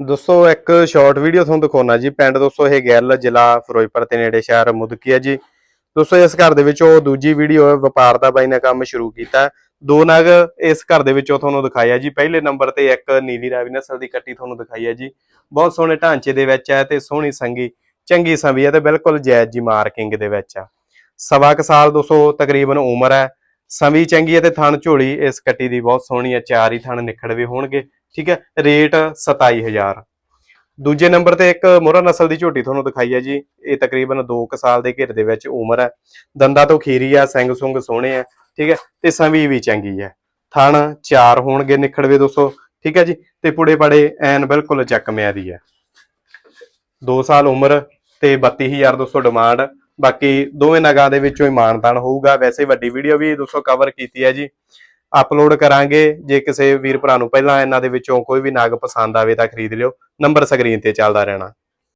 ਦੋਸਤੋ, ਇੱਕ short video ਤੁਹਾਨੂੰ ਦਿਖਾਉਣਾ ਜੀ। ਪਿੰਡ ਦੋਸਤੋ, ਇਹ ਗਿੱਲ ਜ਼ਿਲ੍ਹਾ ਫਿਰੋਜ਼ਪੁਰ ਤੇ ਨੇੜੇ ਸ਼ਹਿਰ ਮੁਦਕੀ ਹੈ ਜੀ। ਦੋਸਤੋ, ਇਸ ਘਰ ਦੇ ਵਿੱਚ ਉਹ ਦੂਜੀ ਵੀਡੀਓ ਵਪਾਰ ਦਾ ਬਾਈ ਨੇ ਕੰਮ ਸ਼ੁਰੂ ਕੀਤਾ। ਦੋ ਨਗ ਇਸ ਘਰ ਦੇ ਵਿੱਚੋਂ ਤੁਹਾਨੂੰ ਦਿਖਾਇਆ ਜੀ। ਪਹਿਲੇ ਨੰਬਰ ਤੇ ਇੱਕ ਨੀਲੀ ਰਾਵੀ ਨਸਲ ਦੀ ਕੱਟੀ ਤੁਹਾਨੂੰ ਦਿਖਾਈ ਹੈ ਜੀ। ਬਹੁਤ ਸੋਹਣੇ ਢਾਂਚੇ ਦੇ ਵਿੱਚ ਹੈ ਤੇ ਸੋਹਣੀ ਸੰਗੀ, ਚੰਗੀ ਸੰਵੀ ਹੈ ਤੇ ਬਿਲਕੁਲ ਜਾਇਜ਼ ਜੀ ਮਾਰਕਿੰਗ ਦੇ ਵਿੱਚ ਆ। ਸਵਾ ਕੁ ਸਾਲ ਦੋਸਤੋ, ਤਕਰੀਬਨ ਉਮਰ ਹੈ। ਸੰਵੀ ਚੰਗੀ ਹੈ ਤੇ ਥਣ ਝੋਲੀ ਇਸ ਕੱਟੀ ਦੀ ਬਹੁਤ ਸੋਹਣੀ ਹੈ। ਚਾਰ ਹੀ ਥਣ ਨਿਖੜਵੇ ਹੋਣਗੇ। ਠੀਕ ਹੈ, ਰੇਟ 27000 ਦੂਜੇ ਨੰਬਰ ਤੇ ਇੱਕ ਮੋਹਰਾ ਨਸਲ ਦੀ ਝੋਟੀ ਤੁਹਾਨੂੰ ਦਿਖਾਈ ਹੈ ਜੀ। ਇਹ ਤਕਰੀਬਨ 2 ਕੁ ਸਾਲ ਦੇ ਘਿਰ ਦੇ ਵਿੱਚ ਉਮਰ ਹੈ। ਦੰਦਾਂ ਤੋਂ ਖੀਰੀ ਆ ਸਿੰਘ ਸੁੰਗ ਸੋਹਣੇ ਆ ਠੀਕ ਹੈ, ਤੇ ਸੰਵੀ ਵੀ ਚੰਗੀ ਹੈ। ਥਣ ਚਾਰ ਹੋਣਗੇ ਨਿਖੜਵੇ ਦੋਸਤੋ, ਠੀਕ ਹੈ ਜੀ, ਤੇ ਪੁੜੇ ਪੜੇ ਐਨ ਬਿਲਕੁਲ ਚੱਕਮਿਆਂ ਦੀ ਹੈ। 2 ਸਾਲ ਉਮਰ ਤੇ 32000 ਦੋਸਤੋ ਡਿਮਾਂਡ। ਬਾਕੀ ਦੋਵੇਂ ਨਗਾਂ ਦੇ ਵਿੱਚੋਂ ਇਮਾਨਦਾਨ ਹੋਊਗਾ। ਵੈਸੇ ਵੱਡੀ ਵੀਡੀਓ ਵੀ ਦੋਸਤੋ ਕਵਰ ਕੀਤੀ ਹੈ ਜੀ। ਅਪਲੋਡ ਕਰਾਂਗੇ। ਜੇ ਕਿਸੇ ਵੀਰ ਭਰਾ ਨੂੰ ਪਹਿਲਾਂ ਇਹਨਾਂ ਦੇ ਵਿੱਚੋਂ ਕੋਈ ਵੀ ਨਾਗ ਪਸੰਦ ਆਵੇ ਤਾਂ ਖਰੀਦ ਲਿਓ। ਨੰਬਰ ਸਕਰੀਨ ਤੇ ਚੱਲਦਾ ਰਹਿਣਾ।